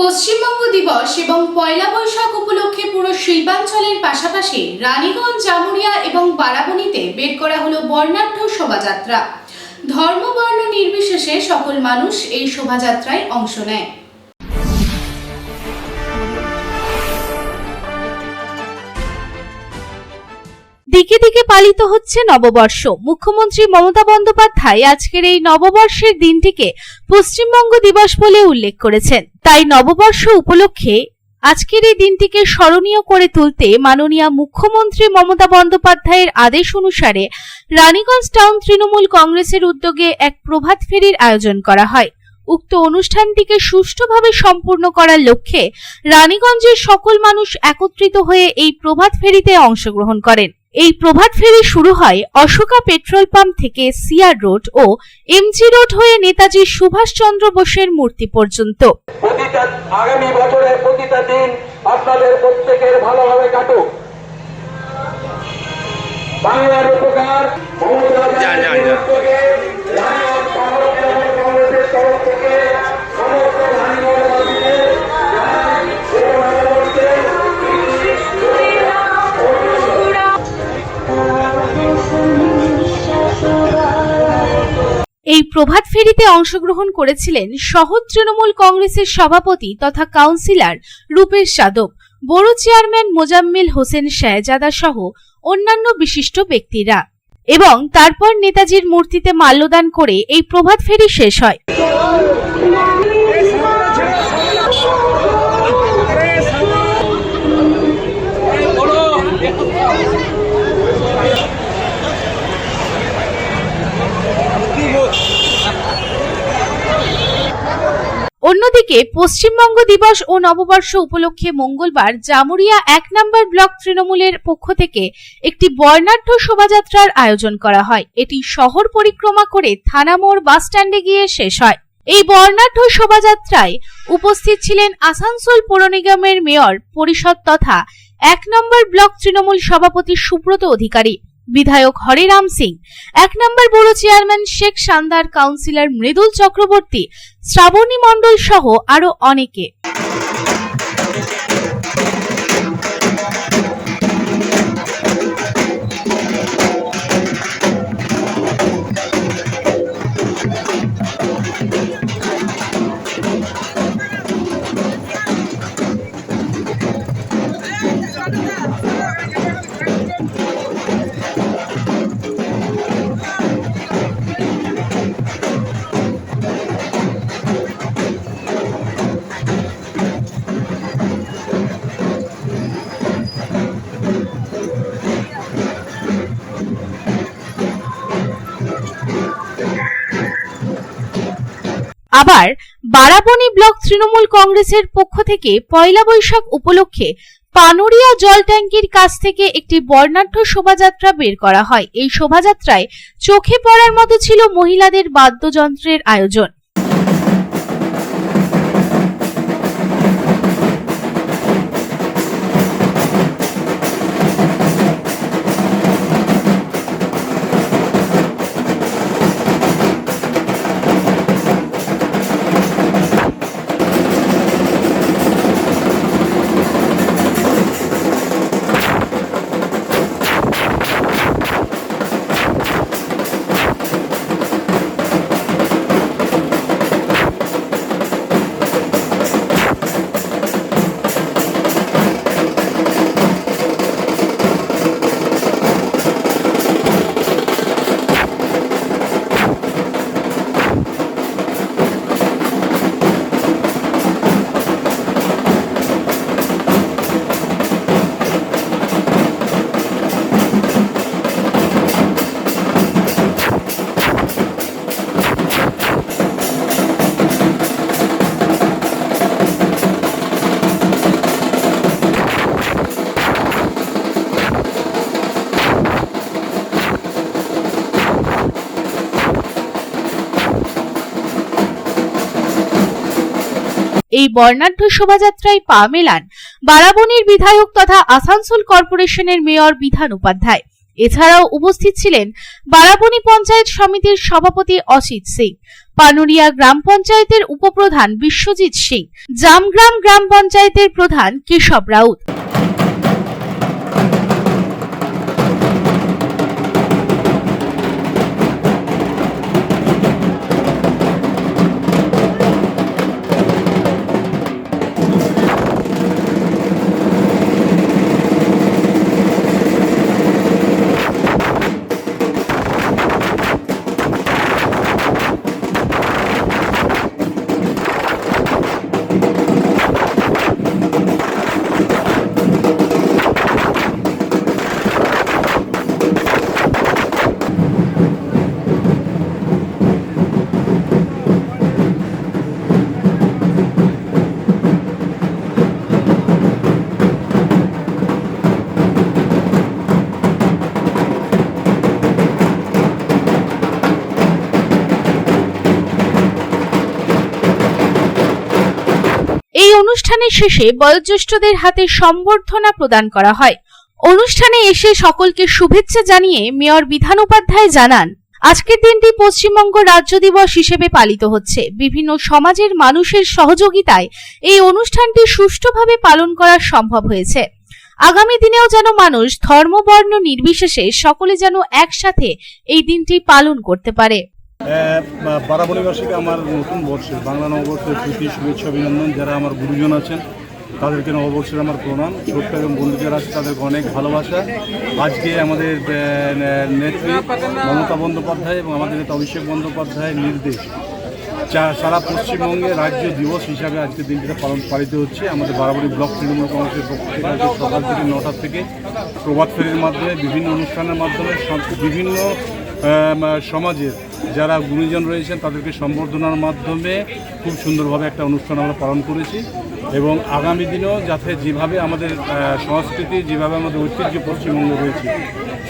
পশ্চিমবঙ্গ দিবস এবং পয়লা বৈশাখ উপলক্ষে পুরো শিল্পাঞ্চলের পাশাপাশি রানীগঞ্জ জামুরিয়া এবং বারাবণীতে বের করা হলো বর্ণাঢ্য শোভাযাত্রা। ধর্মবর্ণ নির্বিশেষে সকল মানুষ এই শোভাযাত্রায় অংশ নেয়। দিকে দিকে পালিত হচ্ছে নববর্ষ। মুখ্যমন্ত্রী মমতা বন্দ্যোপাধ্যায় আজকের এই নববর্ষের দিনটিকে পশ্চিমবঙ্গ দিবস বলে উল্লেখ করেছেন। তাই নববর্ষ উপলক্ষে আজকের এই দিনটিকে স্মরণীয় করে তুলতে মাননীয় মুখ্যমন্ত্রী মমতা বন্দ্যোপাধ্যায়ের আদেশ অনুসারে রানীগঞ্জ টাউন তৃণমূল কংগ্রেসের উদ্যোগে এক প্রভাত ফেরির আয়োজন করা হয়। উক্ত অনুষ্ঠানটিকে সুষ্ঠুভাবে সম্পূর্ণ করার লক্ষ্যে রানীগঞ্জের সকল মানুষ একত্রিত হয়ে এই প্রভাত ফেরিতে অংশগ্রহণ করেন। এই প্রভাত ফেরি শুরু হয় অশোকা পেট্রোল পাম্প থেকে সিয়ার রোড ও এমজি রোড হয়ে নেতাজি সুভাষচন্দ্র বোসের মূর্তি পর্যন্ত। আগামী বছরের প্রতিটা দিন আপনাদের প্রত্যেকের ভালোভাবে কাটুক। বাংলার উপকার। এই প্রভাত ফেরিতে অংশগ্রহণ করেছিলেন শহর তৃণমূল কংগ্রেসের সভাপতি তথা কাউন্সিলর রূপেশ যাদব, বড় চেয়ারম্যান মোজাম্মিল হোসেন শাহজাদা সহ অন্যান্য বিশিষ্ট ব্যক্তিরা। এবং তারপর নেতাজির মূর্তিতে মাল্যদান করে এই প্রভাত ফেরি শেষ হয়। অন্যদিকে পশ্চিমবঙ্গ দিবস ও নববর্ষ উপলক্ষে মঙ্গলবার জামুরিয়া এক নম্বর ব্লক তৃণমূলের পক্ষ থেকে একটি বর্ণাঢ্য শোভাযাত্রার আয়োজন করা হয়। এটি শহর পরিক্রমা করে থানা মোড় বাস স্ট্যান্ডে গিয়ে শেষ হয়। এই বর্ণাঢ্য শোভাযাত্রায় উপস্থিত ছিলেন আসানসোল পৌর নিগমের মেয়র, পরিষদ তথা এক নম্বর ব্লক তৃণমূল সভাপতি সুব্রত অধিকারী। বিধায়ক হরিরাম সিং, এক নম্বর বড় চেয়ারম্যান শেখ সান্দার কাউন্সিলর মৃদুল চক্রবর্তী, শ্রাবণী মণ্ডল সহ আরও অনেকে। আবার বারাবণী ব্লক তৃণমূল কংগ্রেসের পক্ষ থেকে পয়লা বৈশাখ উপলক্ষে পানুরিয়া জল ট্যাঙ্কির কাছ থেকে একটি বর্ণাঢ্য শোভাযাত্রা বের করা হয়। এই শোভাযাত্রায় চোখে পড়ার মতো ছিল মহিলাদের বাদ্যযন্ত্রের আয়োজন। এই বর্ণাঢ্য শোভাযাত্রায় পা মেলান বারাবনির বিধায়ক তথা আসানসোল কর্পোরেশনের মেয়র বিধান উপাধ্যায়। এছাড়াও উপস্থিত ছিলেন বারাবণী পঞ্চায়েত সমিতির সভাপতি অসিত সিং, পানুরিয়া গ্রাম পঞ্চায়েতের উপপ্রধান বিশ্বজিৎ সিং, জামগ্রাম গ্রাম পঞ্চায়েতের প্রধান কেশব রাউত। এই অনুষ্ঠানের শেষে বয়োজ্যেষ্ঠদের হাতে সম্বর্ধনা প্রদান করা হয়। অনুষ্ঠানে এসে সকলকে শুভেচ্ছা জানিয়ে মেয়র বিধান উপাধ্যায় জানান, আজকের দিনটি পশ্চিমবঙ্গ রাজ্য দিবস হিসেবে পালিত হচ্ছে। বিভিন্ন সমাজের মানুষের সহযোগিতায় এই অনুষ্ঠানটি সুষ্ঠুভাবে পালন করা সম্ভব হয়েছে। আগামী দিনেও যেন মানুষ ধর্ম বর্ণ নির্বিশেষে সকলে যেন একসাথে এই দিনটি পালন করতে পারে। বারাবণীবাসীকে আমার নতুন বর্ষের বাংলা নববর্ষের প্রীতি, শুভেচ্ছা, অভিনন্দন। যারা আমার গুরুজন আছেন, তাদেরকে নববর্ষের আমার প্রণাম। ছোট্ট এবং বন্ধু যারা আছে, তাদেরকে অনেক ভালোবাসা। আজকে আমাদের নেত্রী মমতা বন্দ্যোপাধ্যায় এবং আমাদের নেতা অভিষেক বন্দ্যোপাধ্যায়ের নির্দেশ। সারা পশ্চিমবঙ্গে রাজ্য দিবস হিসাবে আজকে দিনটিতে পালন, পালিত হচ্ছে। আমাদের বারাবণী ব্লক তৃণমূল কংগ্রেসের পক্ষ থেকে আজকে সকাল থেকে নটার থেকে প্রভাত ফেরির মাধ্যমে, বিভিন্ন অনুষ্ঠানের মাধ্যমে বিভিন্ন সমাজের যারা গুণীজন রয়েছেন তাদেরকে সম্বর্ধনার মাধ্যমে খুব সুন্দরভাবে একটা অনুষ্ঠান আমরা পালন করেছি এবং আগামী দিনেও যাতে যেভাবে আমাদের সংস্কৃতি, যেভাবে আমাদের ঐতিহ্য পশ্চিমবঙ্গে রয়েছে,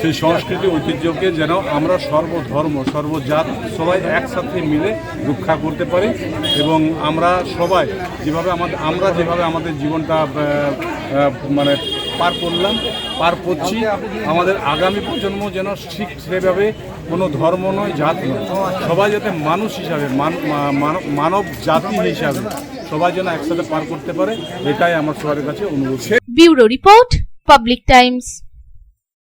সেই সংস্কৃতি, ঐতিহ্যকে যেন আমরা সর্বধর্ম, সর্বজাত সবাই একসাথে মিলে রক্ষা করতে পারি এবং আমরা সবাই যেভাবে আমাদের, আমরা যেভাবে আমাদের জীবনটা মানে পার করলাম, পার করছি। আমাদের আগামী প্রজন্ম যেন ঠিক সেভাবে কোনো ধর্ম নয়, জাত নয়। সবাই যাতে মানুষ হিসাবে, মান- মানব জাতি হিসাবে সবাই যেন একসাথে পার করতে পারে, এটাই আমার সবার কাছে অনুরোধ। Bureau report, Public Times.